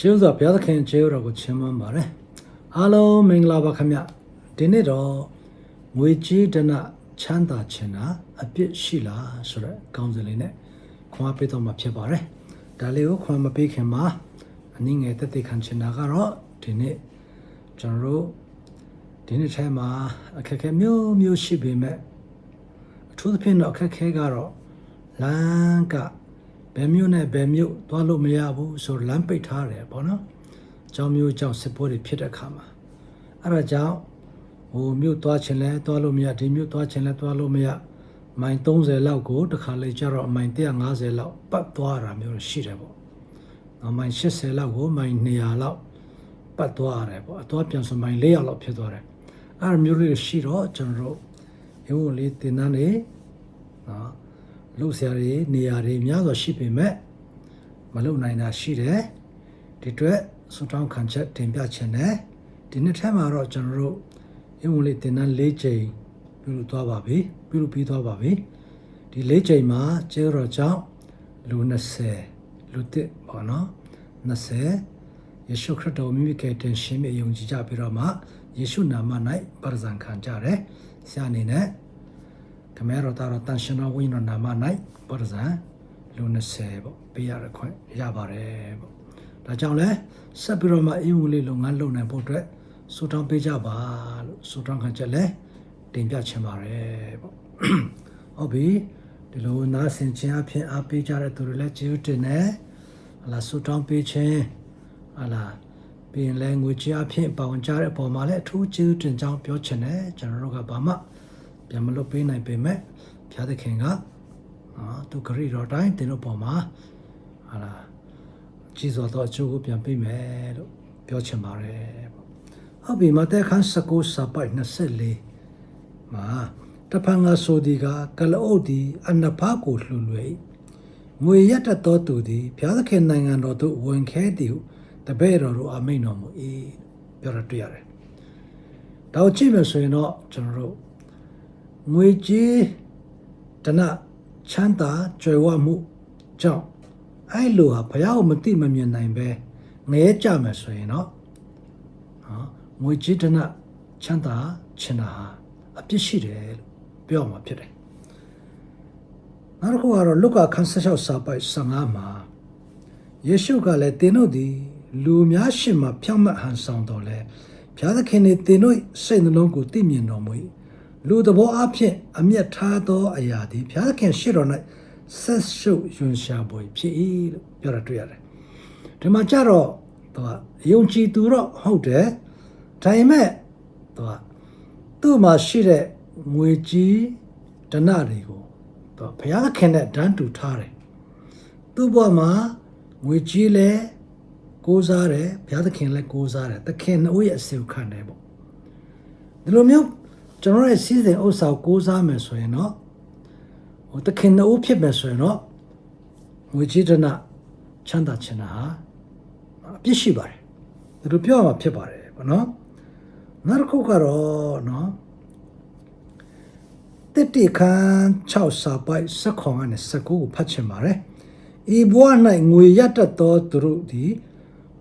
ရှင်းစွာဘုရားသခင်ကျေးဇူးတော်ကိုချီးမွမ်းပါတယ်အားလုံးမင်္ဂလာပါခင်ဗျဒီနေ့တော့ငွေကြေးဒဏချမ်းသာခြင်းတာအပြစ်ရှိလားဆိုတော့ကောင်းစင်လေးနဲ့ခွန်အားပေးတော့မှာဖြစ်ပါတယ်ဒါလေးကိုခွန်အားမပေးခင်မှာအနည်းငယ်တက်တက်ခံချင်တာကတော့ဒီနေ့ကျွန်တော်တို့ဒီနေ့ထဲမှာအခက်အခဲမျိုးမျိုးရှိပေမဲ့အထူးသဖြင့်တော့အခက်အခဲကတော့လမ်းက ဘယ်မျိုးနဲ့ဘယ်မျိုးသွားလို့မရဘူးဆိုလမ်းပိတ်ထားတယ်ပေါ့နော်။ကြောင်မျိုးကြောင့်စစ်ပွဲတွေဖြစ်တဲ့အခါမှာအဲ့ဒါကြောင့်ဟိုမြို့သွားချင်လဲသွားလို့မရဒီမြို့သွားချင်လဲသွားလို့မရမိုင်30လောက်ကိုတစ်ခါလေကျတော့မိုင်150လောက်ပတ်သွားတာမျိုးရှိတယ်ပေါ့။နောက်မိုင်80လောက်ကိုမိုင်200လောက်ပတ်သွားရတယ်ပေါ့။အသွားပြန်ဆိုမိုင်400လောက်ဖြစ်သွားတယ်။အဲ့ဒါမျိုးလေးရှိတော့ကျွန်တော်တို့ရုံးလေးတင်တန်းနေနော် လှုပ်ရှားတွေနေရာတွေများစွာရှိပေမဲ့မလုံနိုင်တာရှိတယ်ဒီအတွက်စူတောင်းခံချက်တင်ပြခြင်းနဲ့ဒီနှစ်ထဲမှာတော့ကျွန်တော်တို့ရုံးလေးတင်တန်း၄ချိန်ပြုလုပ်သွားပါပြီပြုလုပ်ပြီးသွားပါပြီဒီ၄ချိန်မှာကျေတော်ကြောင့်လူ20လူတစ်ပေါ့နော်20ယေရှုခရစ်တော်မိမိကယ်တင်ရှင်မြတ်ယုံကြည်ကြပြီးတော့မှယေရှုနာမ၌ပရဇံခံကြတယ်ဆရာအနေနဲ့ ခမဲတော်သားတော်တန်ရှင်တော်ဝိညာဉ်တော်နာမ၌ပရဇံလူ20ပေါ့ပေးရတဲ့ခွင့်ရပါတယ်ပေါ့ဒါကြောင့်လဲဆက်ပြီးတော့မှအင်္ဂလိပ်လုပ်ငန်းလုပ်နိုင်ဖို့အတွက်စူတောင်းပေးကြပါလို့စူတောင်းခံချက်လဲတင်ပြချင်ပါတယ်ပေါ့ဟုတ်ပြီဒီလိုနားဆင်ခြင်းအဖြစ်အားပေးကြတဲ့သူတွေလည်းကျေးဇူးတင်တယ်ဟလာစူတောင်းပေးခြင်းဟလာပြီးရင်လည်းငွေကြေးအဖြစ်ပါဝင်ကြတဲ့အပေါ်မှာလည်းအထူးကျေးဇူးတင်ကြောင်းပြောချင်တယ်ကျွန်တော်တို့ကဘာမှ ပြန်မလုပ်ပေးနိုင်ပေမဲ့ဘုရားသခင်ကနော်သူဂရိတော်တိုင်းတင်တို့ပေါ်မှာဟာလာကြီးစွာသောအကျိုးကိုပြန်ပေးမယ်လို့ပြောချင်ပါတယ်ပေါ့ဟုတ်ပြီမသက်ခန်း19စာပိုက်24မှာတဖန်ငါဆိုဒီကကလအုပ်ဒီအနဖားကိုလှူလွယ်ငွေရတတ်သောသူသည်ဘုရားသခင်နိုင်ငံတော်သို့ဝင်ခဲသည်ဟုတပည့်တော်တို့အမိန်တော်မူ၏ပြောရတွေ့ရတယ်။ဒါကိုကြည့်မယ်ဆိုရင်တော့ကျွန်တော်တို့ ငွေကြေးဒနချမ်းသာကြွယ်ဝမှုကြောင့်အဲ့လိုဟာဘုရားကိုမသိမမြင်နိုင်ပဲငရဲကြမယ်ဆိုရင်တော့ဟာငွေကြေးဒနချမ်းသာချင်တာဟာအပြစ်ရှိတယ်လို့ပြောမှာဖြစ်တယ်။နောက်တစ်ခုကတော့လုကာခန်း16စာပိုက်15မှာယေရှုကလည်းသင်တို့သည်လူများရှေ့မှဖြောင့်မတ်ဟန်ဆောင်တော်လဲဘုရားသခင်နှင့်သင်တို့စိတ်နှလုံးကိုသိမြင်တော်မူ၏ လူသဘောအဖြစ်အမျက်ထားသောအရာသည်ဘုရားသခင်ရှေ့တော်၌ဆက်ရှုပ်ယွန်ရှာပွေဖြစ်၏လို့ပြောတာတွေ့ရတယ်ဒီမှာကြတော့သူကယုံကြည်သူတော့ဟုတ်တယ်ဒါပေမဲ့သူကသူ့မှာရှိတဲ့ငွေကြီးဒဏတွေကိုသူကဘုရားသခင်နဲ့ဒန်းတူထားတယ်သူ့ဘဝမှာငွေကြီးလဲကိုးစားတယ်ဘုရားသခင်လည်းကိုးစားတယ်သခင်နှုတ်ရဲ့အစီအခံတယ်ပေါ့ဒီလိုမျိုး ကျွန်တော်ရဲ့စီးစိမ်ဥစ္စာကိုကိုးစားမယ်ဆိုရင်တော့ဟိုသခင်နှုတ်ဖြစ်မယ်ဆိုရင်တော့ငွေကြီးဒဏချမ်းသာချင်တာဟာအပြစ်ရှိပါတယ်ဒီလိုပြောရမှာဖြစ်ပါတယ်ပေါ့နော်နောက်တစ်ခုကတော့နော်တက်တိခန်း6စာပိုက်စက်ခေါင်ကနေစက်ကိုဖတ်ချင်ပါတယ်ဤဘဝ၌ငွေရတတ်သောသူတို့သည်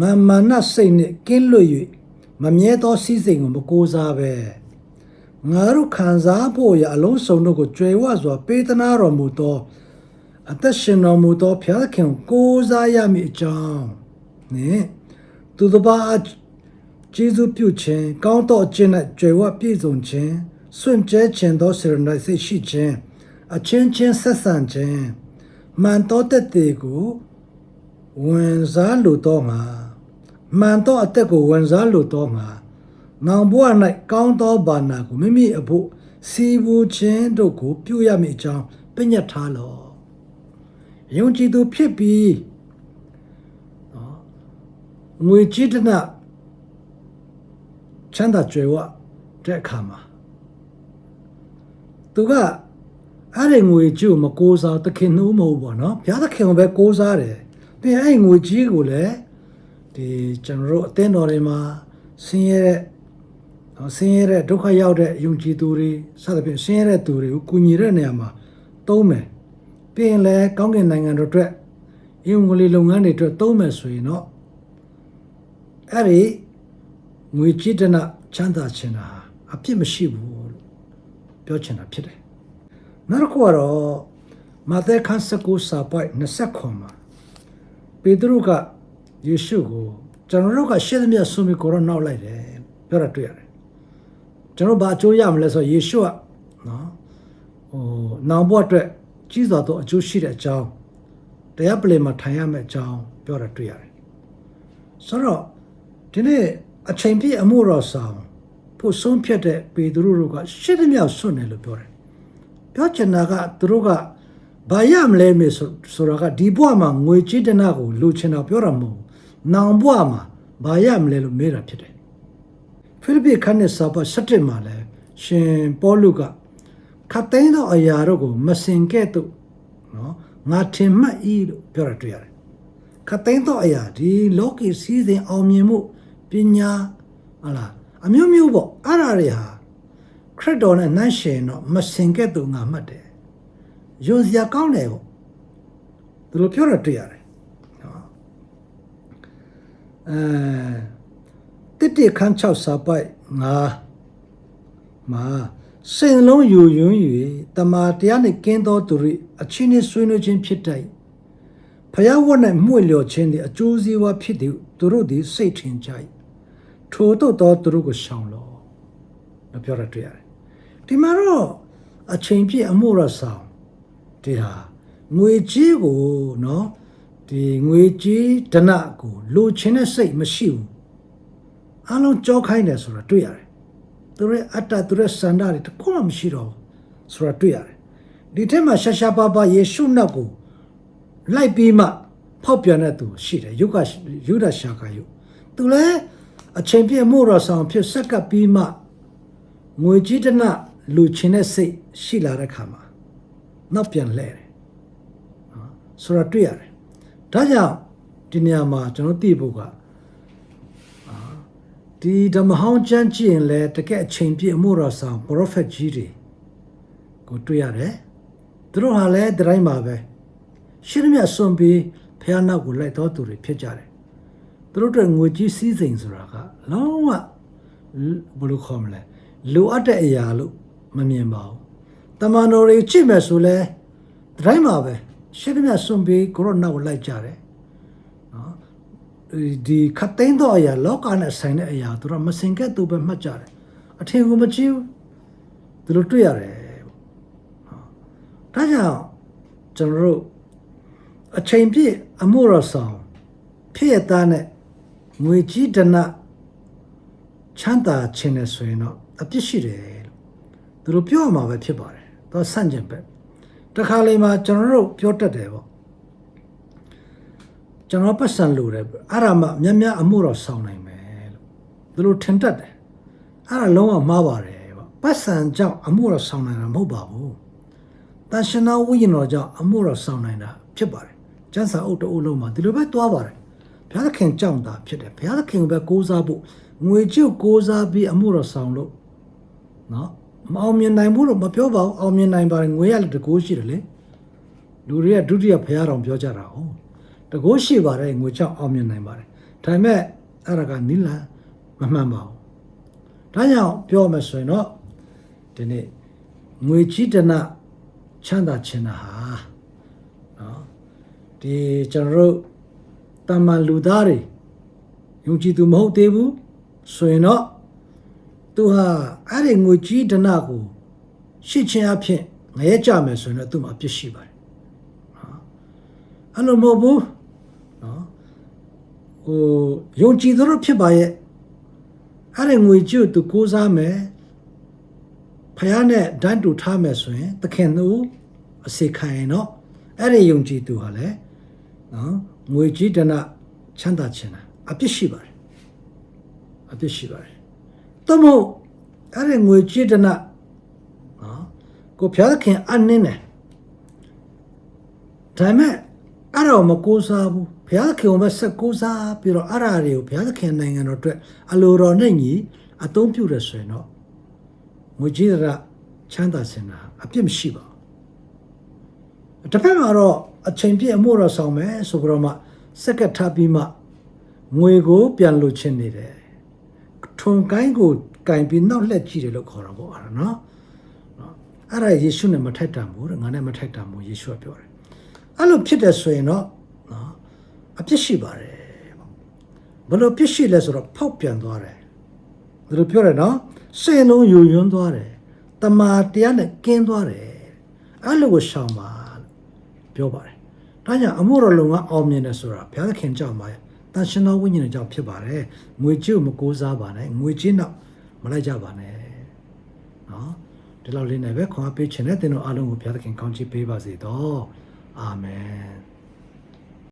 မာမာနစိတ်နှင့်ကင်းလွတ်၍မမြဲသောစီးစိမ်ကိုမကိုးစားပဲ ငါတို့ခံစားဖို့ရအလုံးစုံတို့ကိုကြွယ်ဝစွာပေးသနာတော်မူသောအသက်ရှင်တော်မူသောဘုရားခင်ကိုကိုးစားရမည်အကြောင်းနှင့်သူတစ်ပါးကျေးဇူးပြုခြင်းကောင်းသောအကျင့်၌ကြွယ်ဝပြည့်စုံခြင်းစွန့်ကြဲခြင်းသောစေရနာစိတ်ရှိခြင်းအချင်းချင်းဆက်ဆံခြင်းမှန်သောတက်သေးကိုဝင်စားလိုတော့ငါမှန်သောအသက်ကိုဝင်စားလိုတော့ငါ နောင်ဘဝ၌ကောင်းသောဘာနာကိုမိမိအဖို့စီဝူခြင်းတို့ကို ပြုရမည်အကြောင်းပညတ်ထားလော့ယုံကြည်သူဖြစ်ပြီးနော်ငွေကြေးတနချမ်းသာကြွယ်ဝတဲ့အခါမှာသူကအဲ့ဒီငွေကြေးကိုမကိုးစားသခင်နှိုးမဟုတ်ဘောနော်ဘုရားသခင်ကိုပဲကိုးစားတယ်ပြီးရင်အဲ့ဒီငွေကြေးကိုလည်းဒီကျွန်တော်တို့အသင်းတော်တွေမှာဆင်းရဲတဲ့ နော်ဆင်းရဲတဲ့ဒုက္ခရောက်တဲ့ယုံကြည်သူတွေစသဖြင့်ဆင်းရဲတဲ့သူတွေကိုကူညီတဲ့နေရာမှာသုံးမယ်ပြီးရင်လည်းကောင်းကင်နိုင်ငံတော်အတွက်အင်္ဂလိပ်လုပ်ငန်းတွေအတွက်သုံးမယ်ဆိုရင်တော့အဲ့ဒီငွေကြေးတနာချမ်းသာခြင်းတာအပြစ်မရှိဘူးလို့ပြောချင်တာဖြစ်တယ်နောက်တစ်ခုကတော့မာသဲခန်း19စာပိုက်20ခွန်မှာပေတရုကယေရှုကိုကျွန်တော်တို့ကရှေ့သမျှဆွမိကိုတော့နောက်လိုက်တယ်ပြောတာတွေ့ရတယ် ကျွန်တော်ဘာအကျိုးရမလဲဆိုတော့ယေရှုကနော်ဟိုနောင်ဘဝအတွက်ကြီးစွာသောအကျိုးရှိတဲ့အကြောင်းတရားပလင်မှာထိုင်ရမယ့်အကြောင်းပြောတာတွေ့ရတယ်ဆိုတော့ဒီနေ့အချိန်ပြည့်အမှုတော်ဆောင်ဖို့ဆုံးဖြတ်တဲ့ပေတရုတို့ကရှေ့သမျှဆွတ်တယ်လို့ပြောတယ်ပြောချင်တာကသူတို့ကဘာရမလဲမေဆိုဆိုတာကဒီဘဝမှာငွေကြေးတနာကိုလိုချင်တာပြောတာမဟုတ်ဘူး။နောင်ဘဝမှာဘာရမလဲလို့မေးတာဖြစ်တယ်။ ဖိလိပ္ပိခန်းနဲ့စာပတ်7မှာလဲရှင်ပေါလုကခတ်သိမ်းသောအရာတို့ကိုမစင်ကဲ့သို့နော်ငါထင်မှတ်၏လို့ပြောတာတွေ့ရတယ်။ခတ်သိမ်းသောအရာဒီလောကီစည်းစိမ်အောင်မြင်မှုပညာဟလာအမျိုးမျိုးပေါ့အဲ့ဒါတွေဟာခရစ်တော်နဲ့နှိုင်းယှဉ်တော့မစင်ကဲ့သို့ငါမှတ်တယ်။ယုံစရာကောင်းတယ်ပေါ့။သူတို့ပြောရတွေ့ရတယ်။နော်။အဲ တစ်တစ်ခန်း6စာပိုက်9မှာစိတ်လုံးယိုယွင်း၍တမာတရားနှင့်ကင်းသောသူ၏အချင်းနှင့်ဆွေးနွေးခြင်းဖြစ်တိုက်ဖယားဝတ်၌မှု့လျော်ခြင်းသည်အကျိုးစီးပွားဖြစ်သည်သူတို့သည်စိတ်ထင်ကြ၏ထိုတို့သောသူတို့ကိုရှောင်လောလို့ပြောရတွေ့ရတယ်ဒီမှာတော့အချိန်ပြည့်အမှုရဆောင်ဒီဟာငွေကြီးကိုနော်ဒီငွေကြီးဒဏကိုလိုချင်တဲ့စိတ်မရှိဘူး အလုံးကြောခိုင်းတယ်ဆိုတာတွေ့ရတယ်သူရဲ့အတ္တသူရဲ့စန္ဒတွေတခုမှမရှိတော့ဘူးဆိုတာတွေ့ရတယ်ဒီထက်မှာရှာရှာပါပါယေရှုနတ်ကိုလိုက်ပြီးမှဖောက်ပြန်တဲ့သူရှိတယ်ယုကယုဒရှာကယုသူလည်းအချိန်ပြည့်အမှုရဆောင်ဖြစ်ဆက်ကပ်ပြီးမှငွေကြီးတနလူချင်းတဲ့စိတ်ရှိလာတဲ့ခါမှာနောက်ပြန်လဲတယ်နော်ဆိုတော့တွေ့ရတယ်ဒါကြောင့်ဒီနေရာမှာကျွန်တော်သိဖို့ကအာ ဒီဓမ္မဟောင်းကျမ်းကြည့်ရင်လည်းတကယ်အချိန်ပြည့်အမှုတော်ဆောင် prophet ကြီးတွေကိုတွေ့ရတယ်သူတို့ဟာလည်းဒီတိုင်းပါပဲရှင်းမြတ်စွန့်ပြီးဖះနောက်ကိုလိုက်တော်သူတွေဖြစ်ကြတယ်သူတို့တွေငွေကြီးစည်းစိမ်ဆိုတာကလုံးဝဘယ်လိုခေါ်မလဲလိုအပ်တဲ့အရာလို့မမြင်ပါဘူးတမန်တော်တွေကြည့်မယ်ဆိုလဲဒီတိုင်းမှာပဲရှင်းမြတ်စွန့်ပြီးကိုရောနောက်ကိုလိုက်ကြတယ်နော် ဒီခတ်သိမ်းသောအရာလောကနဲ့ဆိုင်တဲ့အရာသူတို့မစင်ကဲ့သူပဲမှတ်ကြတယ်အထင်ကိုမကြည့်ဘူးသူတို့တွေ့ရတယ်ပေါ့နော်ဒါကြောင့်ကျွန်တော်တို့အချိန်ပြည့်အမှုရဆောင်ဖြစ်ရတဲ့နဲ့ငွေကြီးဒနချမ်းသာခြင်းနဲ့ဆိုရင်တော့အပြစ်ရှိတယ်လို့သူတို့ပြောမှာပဲဖြစ်ပါတယ်။တော့ဆန့်ကျင်ဘက်တခါလေမှာကျွန်တော်တို့ပြောတတ်တယ်ပေါ့။ ကျွန်တော်ပတ်စံလို့တယ်အဲ့ဒါမှမြတ်မြတ်အမှုတော်ဆောင်နိုင်မယ်လို့သူတို့ထင်တတ်တယ်။အဲ့ဒါလုံးဝမှားပါတယ်ပေါ့။ပတ်စံကြောင့်အမှုတော်ဆောင်နိုင်တာမဟုတ်ပါဘူး။တန်ရှင်နာဝိညာဉ်တော်ကြောင့်အမှုတော်ဆောင်နိုင်တာဖြစ်ပါတယ်။ကျမ်းစာအုပ်တအုပ်လုံးမှာဒီလိုပဲသွားပါတယ်။ဘုရားသခင်ကြောင့်သာဖြစ်တယ်။ဘုရားသခင်ကိုပဲကိုးစားဖို့ငွေကျုပ်ကိုးစားပြီးအမှုတော်ဆောင်လို့နော်မအောင်မြင်နိုင်ဘူးလို့မပြောပါဘူးအောင်မြင်နိုင်ပါတယ်ငွေရလည်းတကိုးရှိတယ်လေလူတွေကဒုတိယဘုရားတော်ပြောကြတာဟုတ် တကိုးရှိပါတယ်ငွေကြောင့်အောင်မြင်နိုင်ပါတယ်ဒါပေမဲ့အဲ့ဒါကနိလန်မမှန်ပါဘူးဒါကြောင့်ပြောမယ်ဆိုရင်တော့ဒီနေ့ငွေကြီးတနချမ်းသာခြင်းတာဟာနော်ဒီကျွန်တော်တို့တမန်လူသားတွေယုံကြည်သူမဟုတ်သေးဘူးဆိုရင်တော့သူဟာအဲ့ဒီငွေကြီးဒနာကိုရှစ်ချင်းအဖြစ်ငရဲကြမယ်ဆိုရင်တော့သူ့မှာအပြစ်ရှိပါတယ်နော်အဲ့လိုမဟုတ်ဘူး နော်ဟိုယုံကြည်သူတို့ဖြစ်ပါရဲ့အဲ့ဒီငွေကြီးကိုသူကိုးစားမယ်ဖယားနဲ့ဒန်းတူထားမယ်ဆိုရင်သခင်သူအစေခံရင်တော့အဲ့ဒီယုံကြည်သူဟာလည်းနော်ငွေကြီးဒနာချမ်းသာခြင်းတာအပြစ်ရှိပါတယ်အပြစ်ရှိပါတယ်သို့မဟုတ်အဲ့ဒီငွေကြေးတနာနော်ကိုဖျားသခင်အနှင်းတယ်ဒါပေမဲ့အဲ့တော့မကိုးစားဘူး ဘုရားသခင်ကိုပဲဆက်ကိုးစားပြီးတော့အဲ့ဒါတွေကိုဘုရားသခင်နိုင်ငံတော်အတွက်အလိုတော်နဲ့ညီအသုံးပြုရဆိုရင်တော့ငွေကြေးရချမ်းသာစင်တာအပြစ်မရှိပါဘူးတစ်ဖက်မှာတော့အချိန်ပြည့်အမှုတော်ဆောင်မယ်ဆိုကြတော့မှစက်ကတ်ထားပြီးမှငွေကို ပြန်လို့ချင်နေတယ်ထုံကိုင်းကိုကင်ပြီးနောက်လက်ကြည့်တယ်လို့ခေါ်တာပေါ့အဲ့ဒါနော်နော်အဲ့ဒါယေရှုနဲ့မထိုက်တန်ဘူးတဲ့ငါနဲ့မထိုက်တန်ဘူးယေရှုကပြောတယ်အဲ့လိုဖြစ်တယ်ဆိုရင်တော့နော် အပြစ်ရှိပါတယ်ပေါ့ဘယ်လိုပြစ်ရှိလဲဆိုတော့ဖောက်ပြန်သွားတယ်ဒါလိုပြောတယ်နော်စိတ်လုံးယိုယွန်းသွားတယ်တမာတရားနဲ့ကင်းသွားတယ်အဲ့လိုကိုရှောင်ပါလို့ပြောပါတယ်ဒါကြောင့်အမှုတော်လုံကအောင်မြင်တယ်ဆိုတာဘုရားသခင်ကြောင့်ပါတန်ရှင်တော်ဝိညာဉ်ကြောင့်ဖြစ်ပါတယ်ငွေကြေးကိုမကိုးစားပါနဲ့ငွေကြေးနောက်မလိုက်ကြပါနဲ့နော်ဒီလောက်လေးနဲ့ပဲခွန်အားပေးခြင်းနဲ့သင်တို့အားလုံးကိုဘုရားသခင်ကောင်းချီးပေးပါစေတော့အာမင်